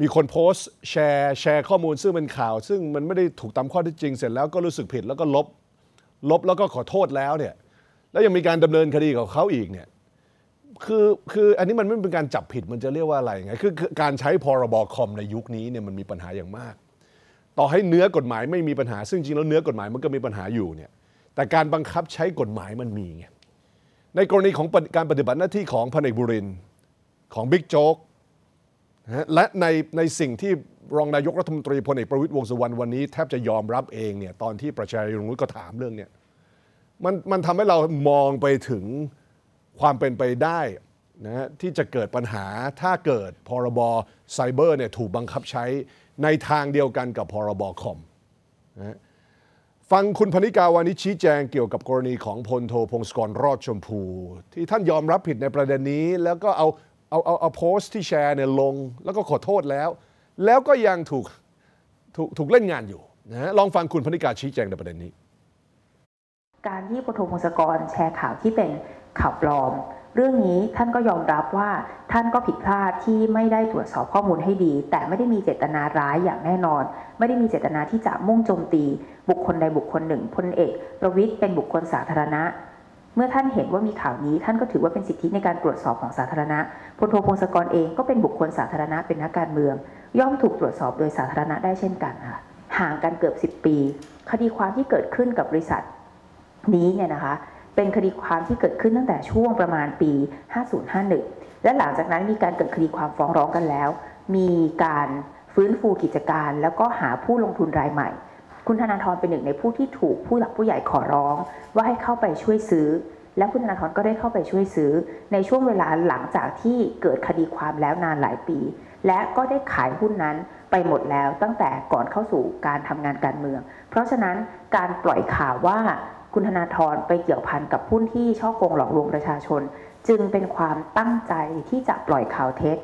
มีคนโพสต์แชร์แชร์ข้อมูลซึ่งเป็นข่าว ซึ่งมันไม่ได้ถูกตามข้อเท็จจริงเสร็จแล้วก็รู้สึกผิดแล้วก็ลบ ลบแล้วก็ขอโทษแล้วเนี่ยแล้วยังมีการดำเนินคดีกับเขาอีกเนี่ยคือคืออันนี้มันไม่เป็นการจับผิดมันจะเรียกว่าอะไรไงคือคอการใช้พรบคอมในยุคนี้เนี่ยมันมีปัญหาอย่างมาก ต่อให้เนื้อกฎหมายไม่มีปัญหา ซึ่งจริงแล้วเนื้อกฎหมายมันก็มีปัญหาอยู่เนี่ยแต่การบังคับใช้กฎหมายมันมีไงในกรณีของการปฏิบัติหน้าที่ของพลเอกบุรินทร์ของบิ๊กโจ๊ก และในในสิ่งที่รองนายกรัฐมนตรีพลเอกประวิตยวงสุวรรณวันนี้แทบจะยอมรับเองเนี่ยตอนที่ประชาชนก็ถามเรื่องเนี่ยมันมันทำให้เรามองไปถึงความเป็นไปได้นะฮะที่จะเกิดปัญหาถ้าเกิดพรบไซเบอร์เนี่ยถูกบังคับใช้ในทางเดียวกันกับพรบคอมนะฟังคุณพนิกาวันนี้ชี้แจงเกี่ยวกับกรณีของพลโทพงศกรรอดชมพู ที่ท่านยอมรับผิดในประเด็นนี้ แล้วก็เอา เอาเอาเอาโพสต์ที่แชร์เนี่ยลงแล้วก็ขอโทษแล้ว แล้วก็ยังถูกถูกถูกเล่นงานอยู่นะลองฟังคุณพนิกาชี้แจงในประเด็นนี้ การที่พลโทพงศกรแชร์ข่าวที่เป็นข่าวปลอม เรื่องนี้ท่านก็ยอมรับว่าท่านก็ผิดพลาดที่ไม่ได้ตรวจสอบข้อมูลให้ดี แต่ไม่ได้มีเจตนาร้ายอย่างแน่นอน ไม่ได้มีเจตนาที่จะมุ่งโจมตี บุคคลใดบุคคลหนึ่งพลเอก ประวิตยเป็นบุคคลสาธารณะ เมื่อท่านเห็นว่ามีข่าวนี้ ท่านก็ถือว่าเป็นสิทธิในการตรวจสอบของสาธารณะพลโทพงศกรเองก็เป็นบุคคลสาธารณะเป็นนักการเมือง ย่อมถูกตรวจสอบโดยสาธารณะได้เช่นกันค่ะห่างกันเกือบ 10 ปี คดีความที่เกิดขึ้นกับบริษัทนี้เนี่ยนะคะเป็นคดีความที่เกิดขึ้นตั้งแต่ช่วงประมาณปี 5051 และหลังจากนั้นมีการเกิดคดีความฟ้องร้องกันแล้ว มีการฟื้นฟูกิจการ แล้วก็หาผู้ลงทุนรายใหม่ คุณธนาธรเป็นหนึ่งในผู้ที่ถูกผู้หลักผู้ใหญ่ขอร้อง ว่าให้เข้าไปช่วยซื้อ และคุณธนาธรก็ได้เข้าไปช่วยซื้อ ในช่วงเวลาหลังจากที่เกิดคดีความแล้วนานหลายปี และก็ได้ขายหุ้นนั้นไปหมดแล้วตั้งแต่ก่อนเข้าสู่การทำงานการเมือง เพราะฉะนั้นการปล่อยข่าวว่าคุณธนาธรไปเกี่ยวพันกับหุ้นที่ช่อโกงหลอกลวงประชาชน จึงเป็นความตั้งใจที่จะปล่อยข่าวเท็จ